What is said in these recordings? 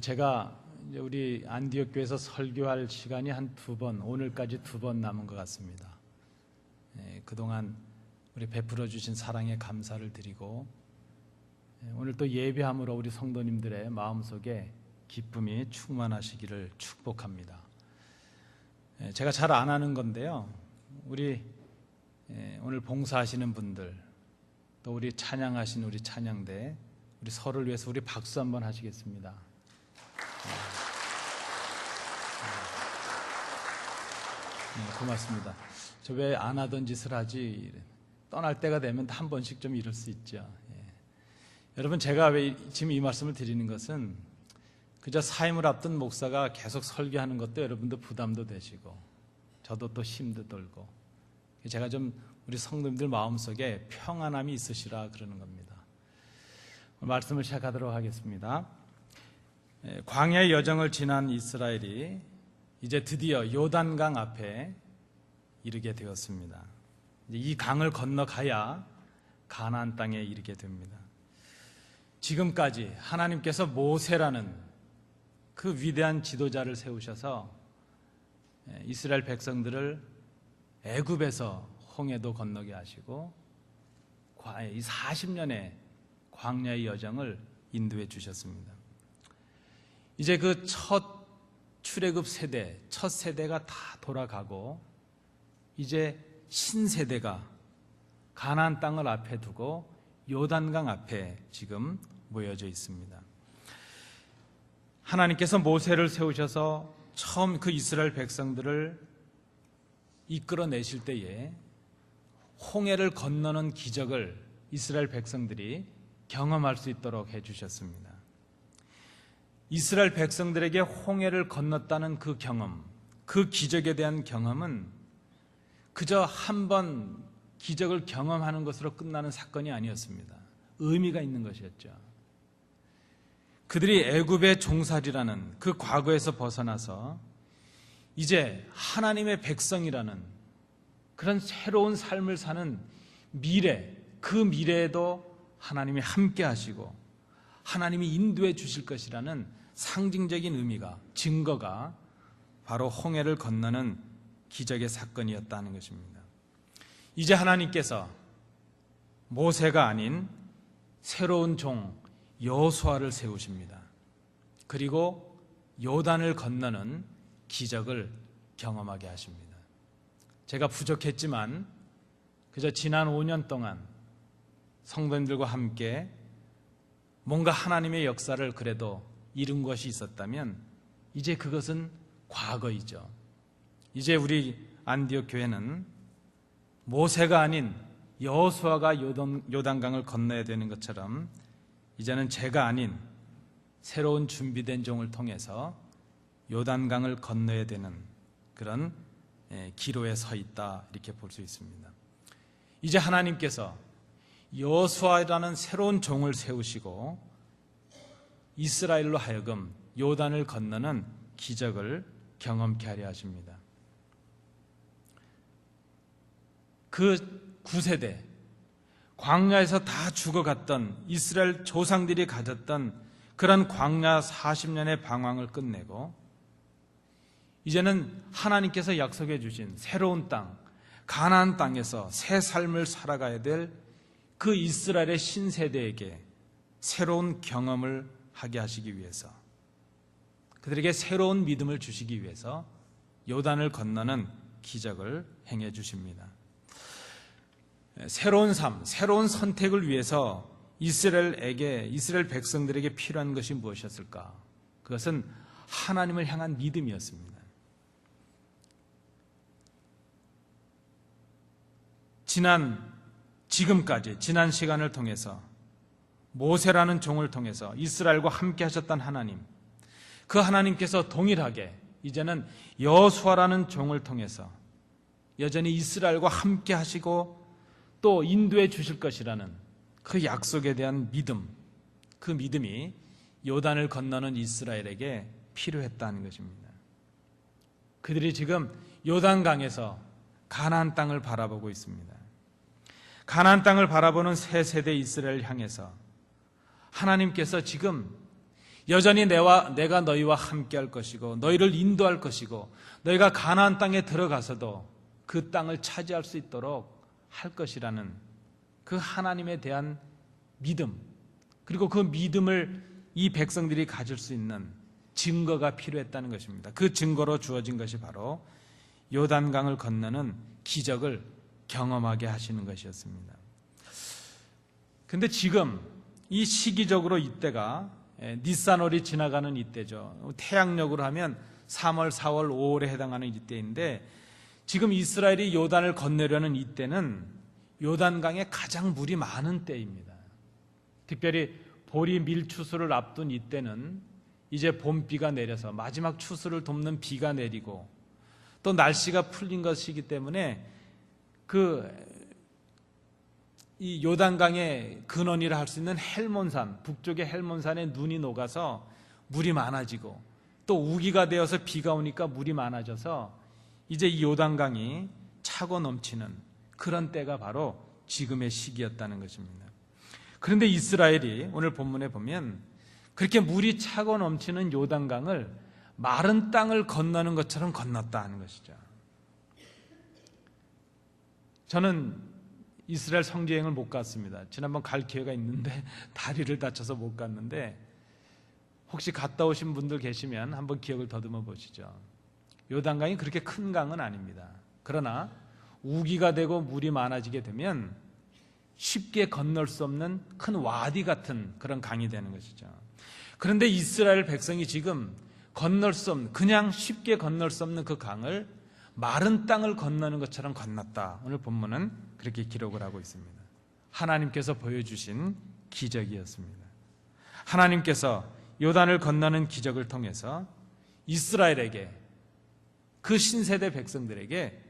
제가 우리 안디옥 교회에서 설교할 시간이 한 두 번, 오늘까지 두 번 남은 것 같습니다. 예, 그동안 우리 베풀어 주신 사랑에 감사를 드리고 예, 오늘 또 예배함으로 우리 성도님들의 마음속에 기쁨이 충만하시기를 축복합니다. 예, 제가 잘 안 하는 건데요. 우리 예, 오늘 봉사하시는 분들 또 우리 찬양하신 우리 찬양대 우리 서를 위해서 우리 박수 한번 하시겠습니다. 네, 고맙습니다. 저 왜 안 하던 짓을 하지? 떠날 때가 되면 한 번씩 좀 이럴 수 있죠. 예. 여러분 제가 왜 이- 지금 이 말씀을 드리는 것은 그저 사임을 앞둔 목사가 계속 설교하는 것도 여러분도 부담도 되시고 저도 또 힘도 들고 제가 좀 우리 성도님들 마음속에 평안함이 있으시라 그러는 겁니다. 말씀을 시작하도록 하겠습니다. 예, 광야의 여정을 지난 이스라엘이 이제 드디어 요단강 앞에 이르게 되었습니다. 이 강을 건너가야 가나안 땅에 이르게 됩니다. 지금까지 하나님께서 모세라는 그 위대한 지도자를 세우셔서 예, 이스라엘 백성들을 애굽에서 홍해도 건너게 하시고 과- 이 40년의 광야의 여정을 인도해 주셨습니다. 이제 그 첫 출애굽 세대, 첫 세대가 다 돌아가고 이제 신세대가 가나안 땅을 앞에 두고 요단강 앞에 지금 모여져 있습니다. 하나님께서 모세를 세우셔서 처음 그 이스라엘 백성들을 이끌어 내실 때에 홍해를 건너는 기적을 이스라엘 백성들이 경험할 수 있도록 해 주셨습니다. 이스라엘 백성들에게 홍해를 건넜다는 그 경험, 그 기적에 대한 경험은 그저 한 번 기적을 경험하는 것으로 끝나는 사건이 아니었습니다. 의미가 있는 것이었죠. 그들이 애굽의 종살이라는 그 과거에서 벗어나서 이제 하나님의 백성이라는 그런 새로운 삶을 사는 미래, 그 미래에도 하나님이 함께 하시고 하나님이 인도해 주실 것이라는 상징적인 의미가, 증거가 바로 홍해를 건너는 기적의 사건이었다는 것입니다. 이제 하나님께서 모세가 아닌 새로운 종 여수아를 세우십니다. 그리고 요단을 건너는 기적을 경험하게 하십니다. 제가 부족했지만 그저 지난 5년 동안 성도님들과 함께 뭔가 하나님의 역사를 그래도 이룬 것이 있었다면 이제 그것은 과거이죠. 이제 우리 안디옥 교회는 모세가 아닌 여호수아가 요단, 요단강을 건너야 되는 것처럼 이제는 제가 아닌 새로운 준비된 종을 통해서 요단강을 건너야 되는 그런 예, 기로에 서 있다 이렇게 볼 수 있습니다. 이제 하나님께서 여호수아라는 새로운 종을 세우시고 이스라엘로 하여금 요단을 건너는 기적을 경험케 하려 하십니다. 그 구세대 광야에서 다 죽어갔던 이스라엘 조상들이 가졌던 그런 광야 40년의 방황을 끝내고 이제는 하나님께서 약속해 주신 새로운 땅 가나안 땅에서 새 삶을 살아가야 될 그 이스라엘의 신세대에게 새로운 경험을 하게 하시기 위해서 그들에게 새로운 믿음을 주시기 위해서 요단을 건너는 기적을 행해 주십니다. 새로운 삶, 새로운 선택을 위해서 이스라엘에게 이스라엘 백성들에게 필요한 것이 무엇이었을까? 그것은 하나님을 향한 믿음이었습니다. 지난 지금까지 지난 시간을 통해서 모세라는 종을 통해서 이스라엘과 함께 하셨던 하나님 그 하나님께서 동일하게 이제는 여수아라는 종을 통해서 여전히 이스라엘과 함께 하시고 또 인도해 주실 것이라는 그 약속에 대한 믿음 그 믿음이 요단을 건너는 이스라엘에게 필요했다는 것입니다. 그들이 지금 요단강에서 가나안 땅을 바라보고 있습니다. 가나안 땅을 바라보는 새 세대 이스라엘 향해서 하나님께서 지금 여전히 내와 내가 너희와 함께 할 것이고 너희를 인도할 것이고 너희가 가나안 땅에 들어가서도 그 땅을 차지할 수 있도록 할 것이라는 그 하나님에 대한 믿음 그리고 그 믿음을 이 백성들이 가질 수 있는 증거가 필요했다는 것입니다. 그 증거로 주어진 것이 바로 요단강을 건너는 기적을 경험하게 하시는 것이었습니다. 근데 지금 이 시기적으로 이때가 예, 니산월이 지나가는 이때죠. 태양력으로 하면 3월, 4월, 5월에 해당하는 이때인데 지금 이스라엘이 요단을 건너려는 이때는 요단강에 가장 물이 많은 때입니다. 특별히 보리 밀추수를 앞둔 이때는 이제 봄비가 내려서 마지막 추수를 돕는 비가 내리고 또 날씨가 풀린 것이기 때문에 그 이 요단강의 근원이라 할 수 있는 헬몬산, 북쪽의 헬몬산에 눈이 녹아서 물이 많아지고 또 우기가 되어서 비가 오니까 물이 많아져서 이제 이 요단강이 차고 넘치는 그런 때가 바로 지금의 시기였다는 것입니다. 그런데 이스라엘이 오늘 본문에 보면 그렇게 물이 차고 넘치는 요단강을 마른 땅을 건너는 것처럼 건넜다 하는 것이죠. 저는 이스라엘 성지여행을 못 갔습니다. 지난번 갈 기회가 있는데 다리를 다쳐서 못 갔는데 혹시 갔다 오신 분들 계시면 한번 기억을 더듬어 보시죠. 요단강이 그렇게 큰 강은 아닙니다. 그러나 우기가 되고 물이 많아지게 되면 쉽게 건널 수 없는 큰 와디 같은 그런 강이 되는 것이죠. 그런데 이스라엘 백성이 지금 건널 수 없는 그냥 쉽게 건널 수 없는 그 강을 마른 땅을 건너는 것처럼 건넜다. 오늘 본문은 그렇게 기록을 하고 있습니다. 하나님께서 보여주신 기적이었습니다. 하나님께서 요단을 건너는 기적을 통해서 이스라엘에게 그 신세대 백성들에게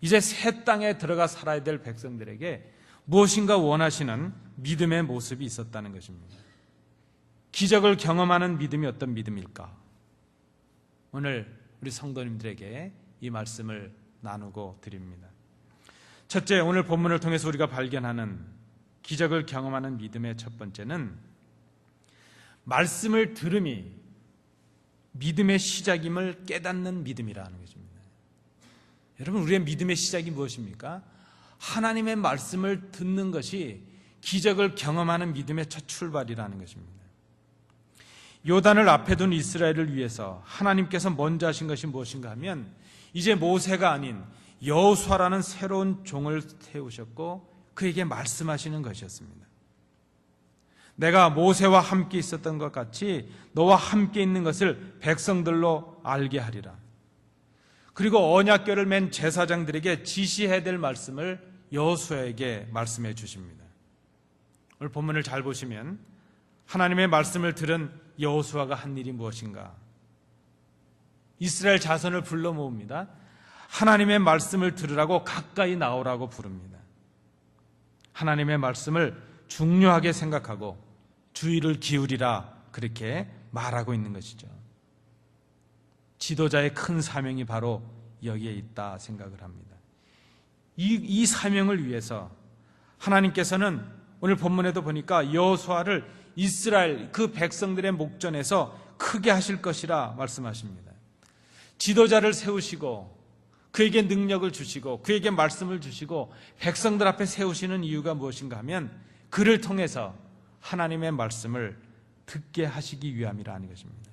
이제 새 땅에 들어가 살아야 될 백성들에게 무엇인가 원하시는 믿음의 모습이 있었다는 것입니다. 기적을 경험하는 믿음이 어떤 믿음일까? 오늘 우리 성도님들에게 이 말씀을 나누고 드립니다. 첫째, 오늘 본문을 통해서 우리가 발견하는 기적을 경험하는 믿음의 첫 번째는 말씀을 들음이 믿음의 시작임을 깨닫는 믿음이라는 것입니다. 여러분, 우리의 믿음의 시작이 무엇입니까? 하나님의 말씀을 듣는 것이 기적을 경험하는 믿음의 첫 출발이라는 것입니다. 요단을 앞에 둔 이스라엘을 위해서 하나님께서 먼저 하신 것이 무엇인가 하면 이제 모세가 아닌 여호수아라는 새로운 종을 세우셨고 그에게 말씀하시는 것이었습니다. 내가 모세와 함께 있었던 것 같이 너와 함께 있는 것을 백성들로 알게 하리라. 그리고 언약궤를 맨 제사장들에게 지시해야 될 말씀을 여호수아에게 말씀해 주십니다. 오늘 본문을 잘 보시면 하나님의 말씀을 들은 여호수아가 한 일이 무엇인가? 이스라엘 자손을 불러 모읍니다. 하나님의 말씀을 들으라고 가까이 나오라고 부릅니다. 하나님의 말씀을 중요하게 생각하고 주의를 기울이라 그렇게 말하고 있는 것이죠. 지도자의 큰 사명이 바로 여기에 있다 생각을 합니다. 이, 이 사명을 위해서 하나님께서는 오늘 본문에도 보니까 여호수아를 이스라엘 그 백성들의 목전에서 크게 하실 것이라 말씀하십니다. 지도자를 세우시고 그에게 능력을 주시고 그에게 말씀을 주시고 백성들 앞에 세우시는 이유가 무엇인가 하면 그를 통해서 하나님의 말씀을 듣게 하시기 위함이라는 것입니다.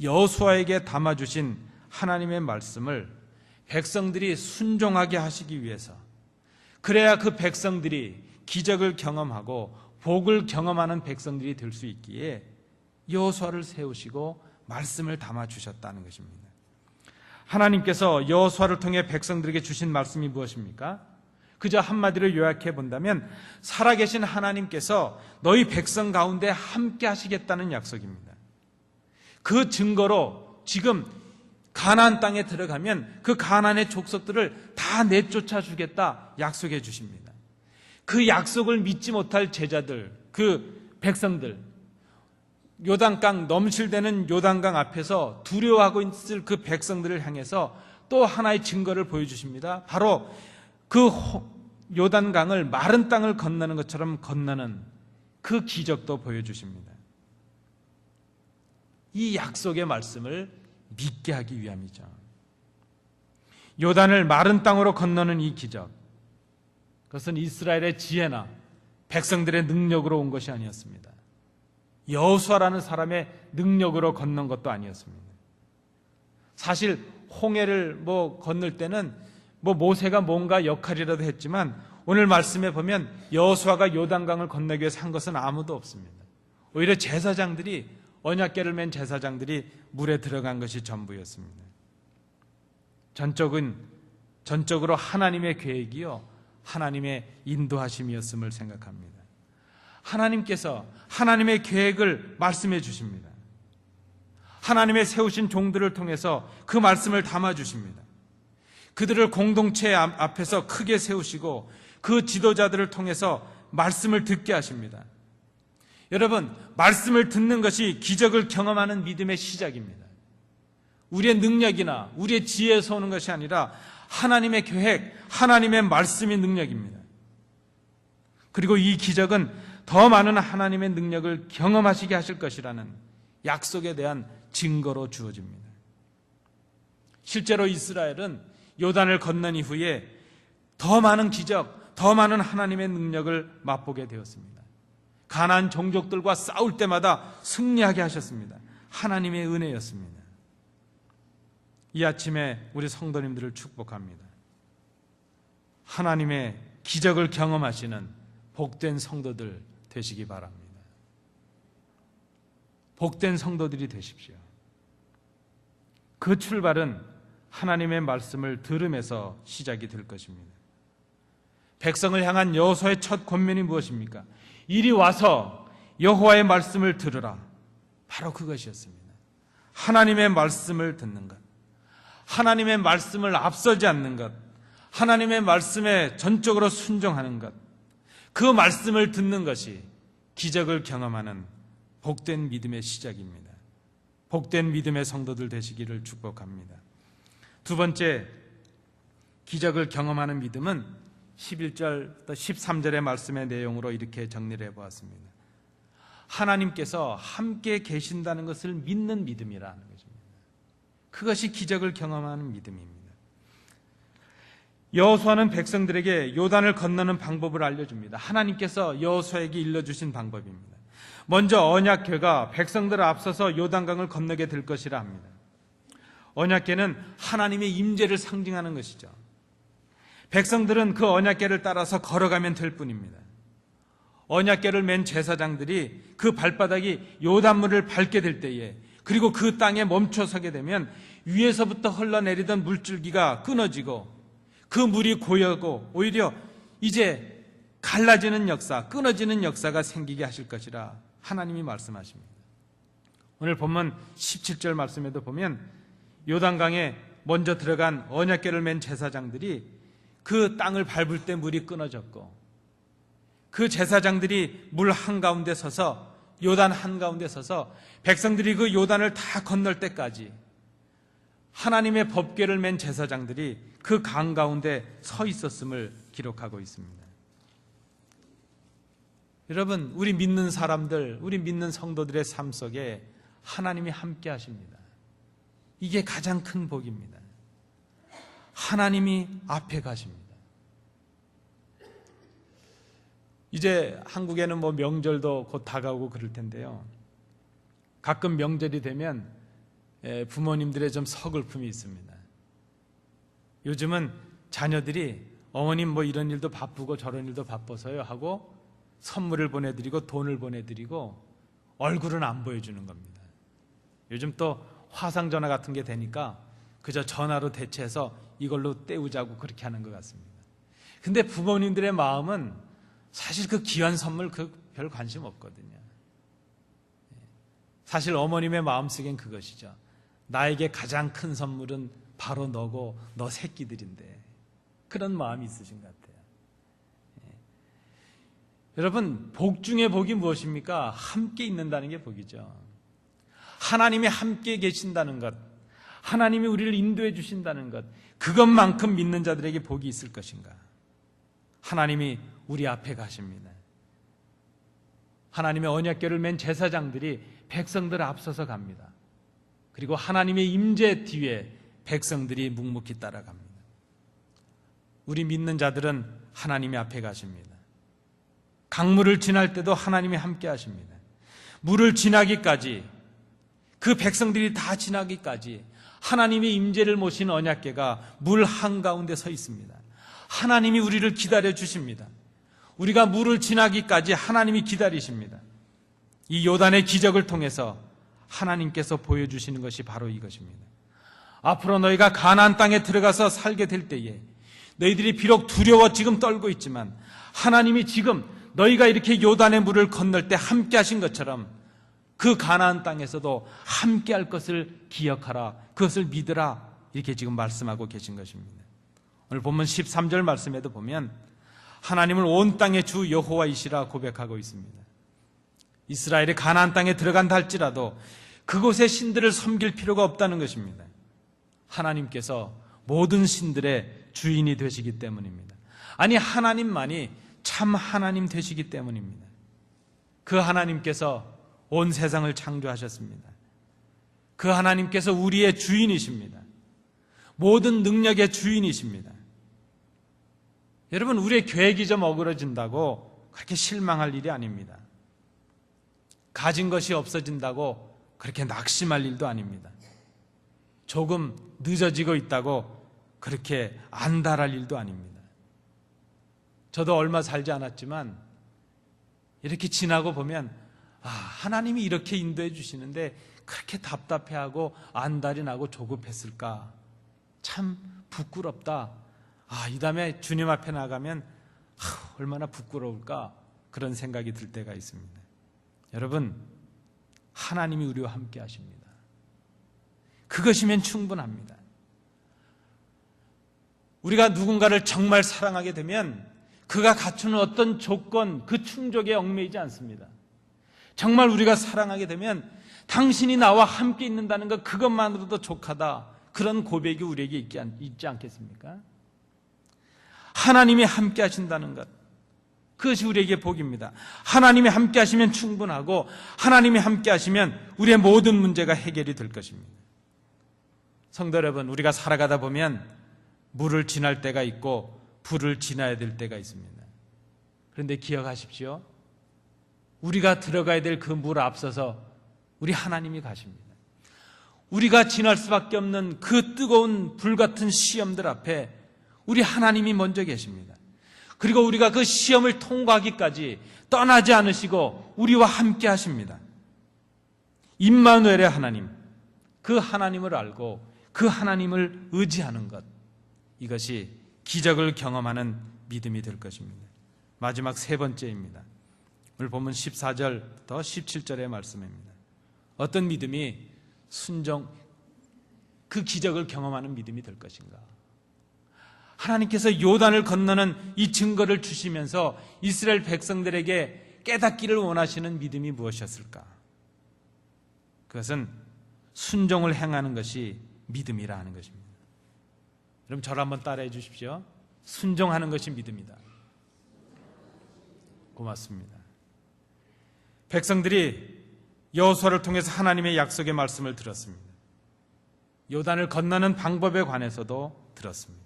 여호수아에게 담아 주신 하나님의 말씀을 백성들이 순종하게 하시기 위해서 그래야 그 백성들이 기적을 경험하고 복을 경험하는 백성들이 될 수 있기에 여호수아를 세우시고 말씀을 담아 주셨다는 것입니다. 하나님께서 여호수아를 통해 백성들에게 주신 말씀이 무엇입니까? 그저 한마디로 요약해 본다면 살아계신 하나님께서 너희 백성 가운데 함께 하시겠다는 약속입니다. 그 증거로 지금 가나안 땅에 들어가면 그 가나안의 족속들을 다 내쫓아 주겠다 약속해 주십니다. 그 약속을 믿지 못할 제자들, 그 백성들, 요단강 넘실대는 요단강 앞에서 두려워하고 있을 그 백성들을 향해서 또 하나의 증거를 보여주십니다. 바로 그 요단강을 마른 땅을 건너는 것처럼 건너는 그 기적도 보여주십니다. 이 약속의 말씀을 믿게 하기 위함이죠. 요단을 마른 땅으로 건너는 이 기적. 그것은 이스라엘의 지혜나 백성들의 능력으로 온 것이 아니었습니다. 여호수아라는 사람의 능력으로 건넌 것도 아니었습니다. 사실 홍해를 뭐 건널 때는 뭐 모세가 뭔가 역할이라도 했지만 오늘 말씀에 보면 여호수아가 요단강을 건너기 위해서 한 것은 아무도 없습니다. 오히려 제사장들이 언약궤를 맨 제사장들이 물에 들어간 것이 전부였습니다. 전적은 전적으로 하나님의 계획이요 하나님의 인도하심이었음을 생각합니다. 하나님께서 하나님의 계획을 말씀해 주십니다. 하나님의 세우신 종들을 통해서 그 말씀을 담아 주십니다. 그들을 공동체 앞- 앞에서 크게 세우시고 그 지도자들을 통해서 말씀을 듣게 하십니다. 여러분, 말씀을 듣는 것이 기적을 경험하는 믿음의 시작입니다. 우리의 능력이나 우리의 지혜에서 오는 것이 아니라 하나님의 계획, 하나님의 말씀이 능력입니다. 그리고 이 기적은 더 많은 하나님의 능력을 경험하시게 하실 것이라는 약속에 대한 증거로 주어집니다. 실제로 이스라엘은 요단을 건넌 이후에 더 많은 기적, 더 많은 하나님의 능력을 맛보게 되었습니다. 가난 종족들과 싸울 때마다 승리하게 하셨습니다. 하나님의 은혜였습니다. 이 아침에 우리 성도님들을 축복합니다. 하나님의 기적을 경험하시는 복된 성도들 되시기 바랍니다. 복된 성도들이 되십시오. 그 출발은 하나님의 말씀을 들음에서 시작이 될 것입니다. 백성을 향한 여호수아의 첫 권면이 무엇입니까? 이리 와서 여호와의 말씀을 들으라. 바로 그것이었습니다. 하나님의 말씀을 듣는 것. 하나님의 말씀을 앞서지 않는 것. 하나님의 말씀에 전적으로 순종하는 것. 그 말씀을 듣는 것이 기적을 경험하는 복된 믿음의 시작입니다. 복된 믿음의 성도들 되시기를 축복합니다. 두 번째, 기적을 경험하는 믿음은 11절, 13절의 말씀의 내용으로 이렇게 정리를 해보았습니다. 하나님께서 함께 계신다는 것을 믿는 믿음이라는 것입니다. 그것이 기적을 경험하는 믿음입니다. 여호수아는 백성들에게 요단을 건너는 방법을 알려줍니다. 하나님께서 여호수아에게 일러주신 방법입니다. 먼저 언약궤가 백성들을 앞서서 요단강을 건너게 될 것이라 합니다. 언약궤는 하나님의 임재를 상징하는 것이죠. 백성들은 그 언약궤를 따라서 걸어가면 될 뿐입니다. 언약궤를 맨 제사장들이 그 발바닥이 요단물을 밟게 될 때에 그리고 그 땅에 멈춰서게 되면 위에서부터 흘러내리던 물줄기가 끊어지고 그 물이 고여고 오히려 이제 갈라지는 역사, 끊어지는 역사가 생기게 하실 것이라 하나님이 말씀하십니다. 오늘 본문 17절 말씀에도 보면 요단강에 먼저 들어간 언약궤를 맨 제사장들이 그 땅을 밟을 때 물이 끊어졌고 그 제사장들이 물 한가운데 서서 요단 한가운데 서서 백성들이 그 요단을 다 건널 때까지 하나님의 법궤를 맨 제사장들이 그 강 가운데 서 있었음을 기록하고 있습니다. 여러분, 우리 믿는 사람들, 우리 믿는 성도들의 삶 속에 하나님이 함께 하십니다. 이게 가장 큰 복입니다. 하나님이 앞에 가십니다. 이제 한국에는 뭐 명절도 곧 다가오고 그럴 텐데요. 가끔 명절이 되면 예, 부모님들의 좀 서글픔이 있습니다. 요즘은 자녀들이 어머님 뭐 이런 일도 바쁘고 저런 일도 바빠서요 하고 선물을 보내드리고 돈을 보내드리고 얼굴은 안 보여주는 겁니다. 요즘 또 화상 전화 같은 게 되니까 그저 전화로 대체해서 이걸로 때우자고 그렇게 하는 것 같습니다. 근데 부모님들의 마음은 사실 그 귀한 선물 그 별 관심 없거든요. 사실 어머님의 마음속엔 그것이죠. 나에게 가장 큰 선물은 바로 너고 너 새끼들인데 그런 마음이 있으신 것 같아요. 예. 여러분 복 중에 복이 무엇입니까? 함께 있는다는 게 복이죠. 하나님이 함께 계신다는 것, 하나님이 우리를 인도해 주신다는 것, 그것만큼 믿는 자들에게 복이 있을 것인가? 하나님이 우리 앞에 가십니다. 하나님의 언약궤를 맨 제사장들이 백성들 앞서서 갑니다. 그리고 하나님의 임재 뒤에 백성들이 묵묵히 따라갑니다. 우리 믿는 자들은 하나님의 앞에 가십니다. 강물을 지날 때도 하나님이 함께 하십니다. 물을 지나기까지 그 백성들이 다 지나기까지 하나님의 임재를 모신 언약궤가 물 한가운데 서 있습니다. 하나님이 우리를 기다려 주십니다. 우리가 물을 지나기까지 하나님이 기다리십니다. 이 요단의 기적을 통해서 하나님께서 보여주시는 것이 바로 이것입니다. 앞으로 너희가 가나안 땅에 들어가서 살게 될 때에 너희들이 비록 두려워 지금 떨고 있지만 하나님이 지금 너희가 이렇게 요단의 물을 건널 때 함께 하신 것처럼 그 가나안 땅에서도 함께 할 것을 기억하라. 그것을 믿으라. 이렇게 지금 말씀하고 계신 것입니다. 오늘 본문 13절 말씀에도 보면 하나님을 온 땅의 주 여호와이시라 고백하고 있습니다. 이스라엘이 가나안 땅에 들어간다 할지라도 그곳의 신들을 섬길 필요가 없다는 것입니다. 하나님께서 모든 신들의 주인이 되시기 때문입니다. 아니 하나님만이 참 하나님 되시기 때문입니다. 그 하나님께서 온 세상을 창조하셨습니다. 그 하나님께서 우리의 주인이십니다. 모든 능력의 주인이십니다. 여러분, 우리의 계획이 좀 어그러진다고 그렇게 실망할 일이 아닙니다. 가진 것이 없어진다고 그렇게 낙심할 일도 아닙니다. 조금 늦어지고 있다고 그렇게 안달할 일도 아닙니다. 저도 얼마 살지 않았지만 이렇게 지나고 보면 아, 하나님이 이렇게 인도해 주시는데 그렇게 답답해하고 안달이 나고 조급했을까? 참 부끄럽다. 아, 이 다음에 주님 앞에 나가면 아, 얼마나 부끄러울까? 그런 생각이 들 때가 있습니다. 여러분, 하나님이 우리와 함께 하십니다. 그것이면 충분합니다. 우리가 누군가를 정말 사랑하게 되면 그가 갖추는 어떤 조건, 그 충족에 얽매이지 않습니다. 정말 우리가 사랑하게 되면 당신이 나와 함께 있는다는 것, 그것만으로도 족하다. 그런 고백이 우리에게 있지, 않겠습니까? 하나님이 함께 하신다는 것. 그것이 우리에게 복입니다. 하나님이 함께 하시면 충분하고 하나님이 함께 하시면 우리의 모든 문제가 해결이 될 것입니다. 성도 여러분, 우리가 살아가다 보면 물을 지날 때가 있고 불을 지나야 될 때가 있습니다. 그런데 기억하십시오. 우리가 들어가야 될 그 물 앞서서 우리 하나님이 가십니다. 우리가 지날 수밖에 없는 그 뜨거운 불 같은 시험들 앞에 우리 하나님이 먼저 계십니다. 그리고 우리가 그 시험을 통과하기까지 떠나지 않으시고 우리와 함께 하십니다. 임마누엘의 하나님, 그 하나님을 알고 그 하나님을 의지하는 것. 이것이 기적을 경험하는 믿음이 될 것입니다. 마지막 세 번째입니다. 오늘 보면 14절부터 17절의 말씀입니다. 어떤 믿음이 순종, 그 기적을 경험하는 믿음이 될 것인가? 하나님께서 요단을 건너는 이 증거를 주시면서 이스라엘 백성들에게 깨닫기를 원하시는 믿음이 무엇이었을까? 그것은 순종을 행하는 것이 믿음이라 하는 것입니다. 여러분 저를 한번 따라해 주십시오. 순종하는 것이 믿음이다. 고맙습니다. 백성들이 여호수아를 통해서 하나님의 약속의 말씀을 들었습니다. 요단을 건너는 방법에 관해서도 들었습니다.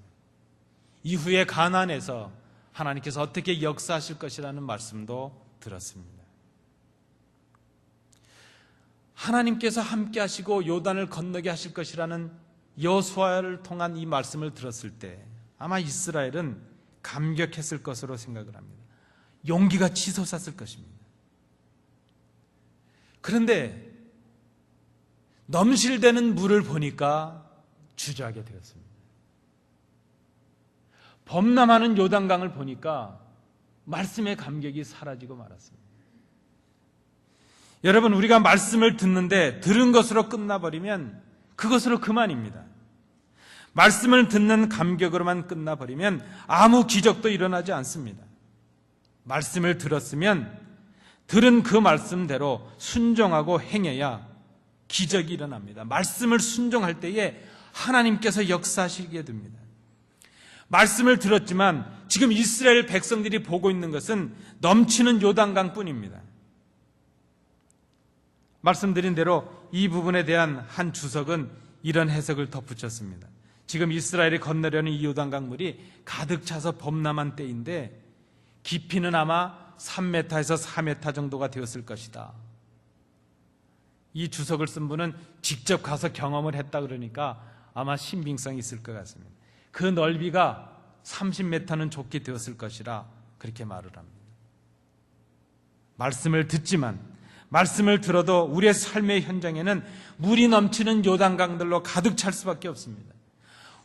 이후에 가나안에서 하나님께서 어떻게 역사하실 것이라는 말씀도 들었습니다. 하나님께서 함께 하시고 요단을 건너게 하실 것이라는 여수아를 통한 이 말씀을 들었을 때 아마 이스라엘은 감격했을 것으로 생각을 합니다. 용기가 치솟았을 것입니다. 그런데 넘실대는 물을 보니까 주저하게 되었습니다. 범람하는 요단강을 보니까 말씀의 감격이 사라지고 말았습니다. 여러분, 우리가 말씀을 듣는데 들은 것으로 끝나버리면 그것으로 그만입니다. 말씀을 듣는 감격으로만 끝나버리면 아무 기적도 일어나지 않습니다. 말씀을 들었으면 들은 그 말씀대로 순종하고 행해야 기적이 일어납니다. 말씀을 순종할 때에 하나님께서 역사하시게 됩니다. 말씀을 들었지만 지금 이스라엘 백성들이 보고 있는 것은 넘치는 요단강 뿐입니다. 말씀드린 대로 이 부분에 대한 한 주석은 이런 해석을 덧붙였습니다. 지금 이스라엘이 건너려는 이 요단 강 물이 가득 차서 범람한 때인데 깊이는 아마 3m에서 4m 정도가 되었을 것이다. 이 주석을 쓴 분은 직접 가서 경험을 했다 그러니까 아마 신빙성이 있을 것 같습니다. 그 넓이가 30m는 좋게 되었을 것이라 그렇게 말을 합니다. 말씀을 듣지만 말씀을 들어도 우리의 삶의 현장에는 물이 넘치는 요단강들로 가득 찰 수밖에 없습니다.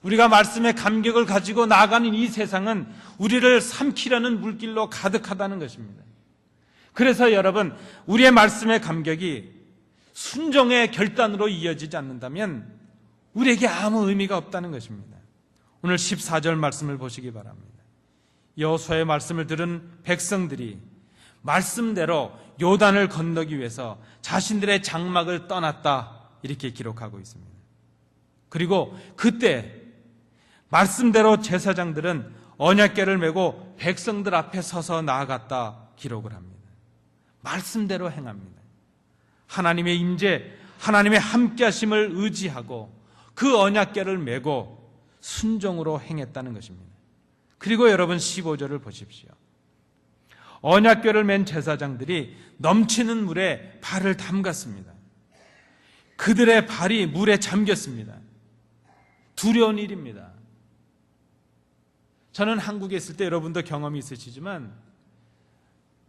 우리가 말씀의 감격을 가지고 나아가는 이 세상은 우리를 삼키려는 물길로 가득하다는 것입니다. 그래서 여러분, 우리의 말씀의 감격이 순종의 결단으로 이어지지 않는다면 우리에게 아무 의미가 없다는 것입니다. 오늘 14절 말씀을 보시기 바랍니다. 여호수아의 말씀을 들은 백성들이 말씀대로 요단을 건너기 위해서 자신들의 장막을 떠났다 이렇게 기록하고 있습니다. 그리고 그때 말씀대로 제사장들은 언약궤를 메고 백성들 앞에 서서 나아갔다 기록을 합니다. 말씀대로 행합니다. 하나님의 임재, 하나님의 함께하심을 의지하고 그 언약궤를 메고 순종으로 행했다는 것입니다. 그리고 여러분 15절을 보십시오. 언약궤를 맨 제사장들이 넘치는 물에 발을 담갔습니다. 그들의 발이 물에 잠겼습니다. 두려운 일입니다. 저는 한국에 있을 때 여러분도 경험이 있으시지만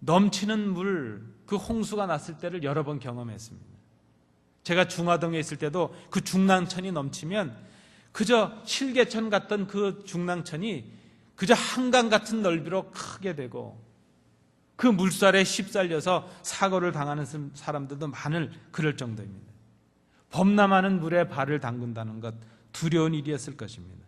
넘치는 물, 그 홍수가 났을 때를 여러 번 경험했습니다. 제가 중화동에 있을 때도 그 중랑천이 넘치면 그저 실개천 같던 그 중랑천이 그저 한강 같은 넓이로 크게 되고 그 물살에 휩쓸려서 사고를 당하는 사람들도 많을 그럴 정도입니다. 범람하는 물에 발을 담근다는 것 두려운 일이었을 것입니다.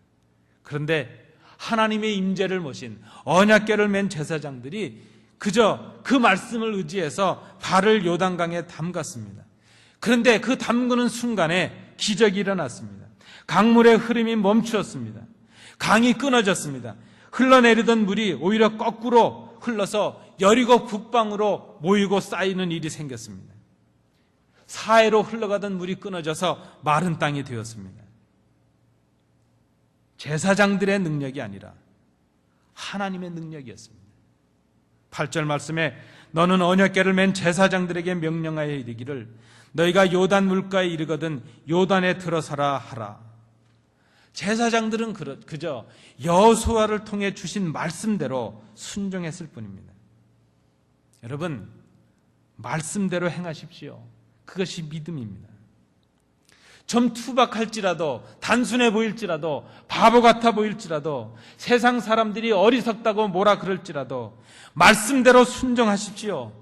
그런데 하나님의 임재를 모신 언약궤를 맨 제사장들이 그저 그 말씀을 의지해서 발을 요단강에 담갔습니다. 그런데 그 담그는 순간에 기적이 일어났습니다. 강물의 흐름이 멈추었습니다. 강이 끊어졌습니다. 흘러내리던 물이 오히려 거꾸로 흘러서 여리고 북방으로 모이고 쌓이는 일이 생겼습니다. 사해로 흘러가던 물이 끊어져서 마른 땅이 되었습니다. 제사장들의 능력이 아니라 하나님의 능력이었습니다. 8절 말씀에 너는 언약궤를 맨 제사장들에게 명령하여 이르기를 너희가 요단 물가에 이르거든 요단에 들어서라 하라. 제사장들은 그저 여호수아를 통해 주신 말씀대로 순종했을 뿐입니다. 여러분 말씀대로 행하십시오. 그것이 믿음입니다. 좀 투박할지라도 단순해 보일지라도 바보 같아 보일지라도 세상 사람들이 어리석다고 뭐라 그럴지라도 말씀대로 순종하십시오.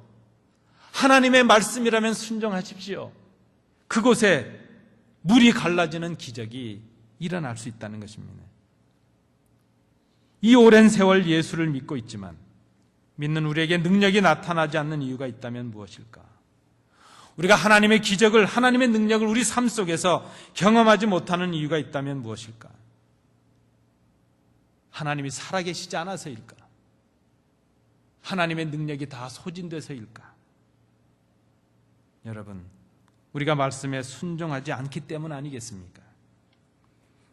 하나님의 말씀이라면 순종하십시오. 그곳에 물이 갈라지는 기적이 일어날 수 있다는 것입니다. 이 오랜 세월 예수를 믿고 있지만 믿는 우리에게 능력이 나타나지 않는 이유가 있다면 무엇일까? 우리가 하나님의 기적을, 하나님의 능력을 우리 삶 속에서 경험하지 못하는 이유가 있다면 무엇일까? 하나님이 살아계시지 않아서일까? 하나님의 능력이 다 소진돼서일까? 여러분, 우리가 말씀에 순종하지 않기 때문 아니겠습니까?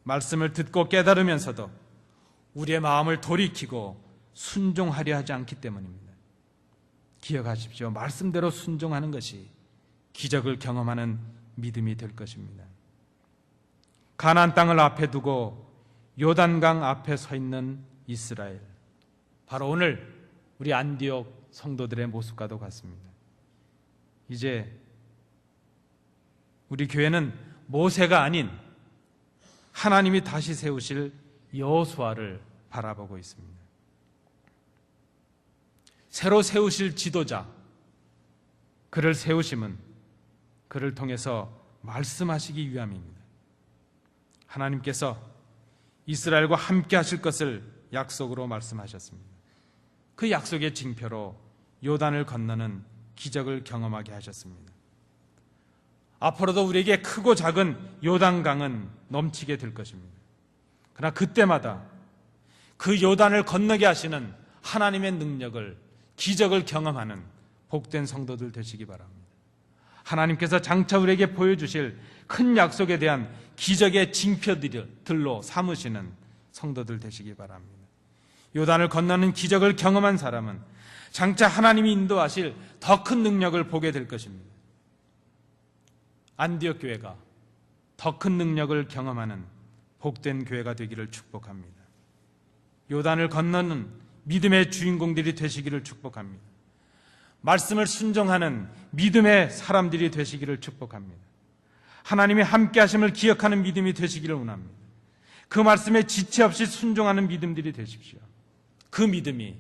말씀을 듣고 깨달으면서도 우리의 마음을 돌이키고 순종하려 하지 않기 때문입니다. 기억하십시오. 말씀대로 순종하는 것이 기적을 경험하는 믿음이 될 것입니다. 가나안 땅을 앞에 두고 요단강 앞에 서 있는 이스라엘. 바로 오늘 우리 안디옥 성도들의 모습과도 같습니다. 이제 우리 교회는 모세가 아닌 하나님이 다시 세우실 여호수아를 바라보고 있습니다. 새로 세우실 지도자 그를 세우심은 그를 통해서 말씀하시기 위함입니다. 하나님께서 이스라엘과 함께 하실 것을 약속으로 말씀하셨습니다. 그 약속의 징표로 요단을 건너는 기적을 경험하게 하셨습니다. 앞으로도 우리에게 크고 작은 요단강은 넘치게 될 것입니다. 그러나 그때마다 그 요단을 건너게 하시는 하나님의 능력을 기적을 경험하는 복된 성도들 되시기 바랍니다. 하나님께서 장차 우리에게 보여주실 큰 약속에 대한 기적의 징표들로 삼으시는 성도들 되시기 바랍니다. 요단을 건너는 기적을 경험한 사람은 장차 하나님이 인도하실 더 큰 능력을 보게 될 것입니다. 안디옥 교회가 더 큰 능력을 경험하는 복된 교회가 되기를 축복합니다. 요단을 건너는 믿음의 주인공들이 되시기를 축복합니다. 말씀을 순종하는 믿음의 사람들이 되시기를 축복합니다. 하나님이 함께 하심을 기억하는 믿음이 되시기를 원합니다. 그 말씀에 지체 없이 순종하는 믿음들이 되십시오. 그 믿음이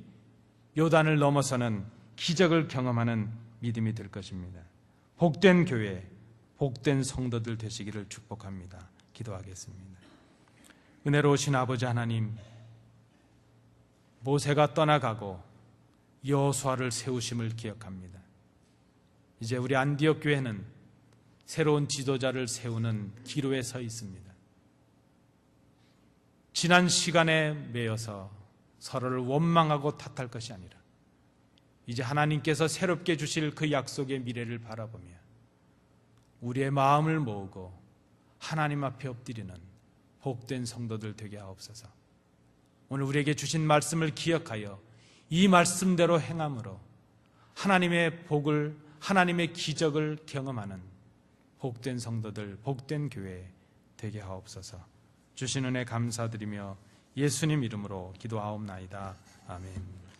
요단을 넘어서는 기적을 경험하는 믿음이 될 것입니다. 복된 교회, 복된 성도들 되시기를 축복합니다. 기도하겠습니다. 은혜로우신 아버지 하나님, 모세가 떠나가고 여호수아를 세우심을 기억합니다. 이제 우리 안디옥 교회는 새로운 지도자를 세우는 기로에 서 있습니다. 지난 시간에 매여서 서로를 원망하고 탓할 것이 아니라 이제 하나님께서 새롭게 주실 그 약속의 미래를 바라보며 우리의 마음을 모으고 하나님 앞에 엎드리는 복된 성도들 되게 하옵소서. 오늘 우리에게 주신 말씀을 기억하여 이 말씀대로 행함으로 하나님의 복을 하나님의 기적을 경험하는 복된 성도들, 복된 교회 되게 하옵소서. 주신 은혜 감사드리며 예수님 이름으로 기도하옵나이다. 아멘.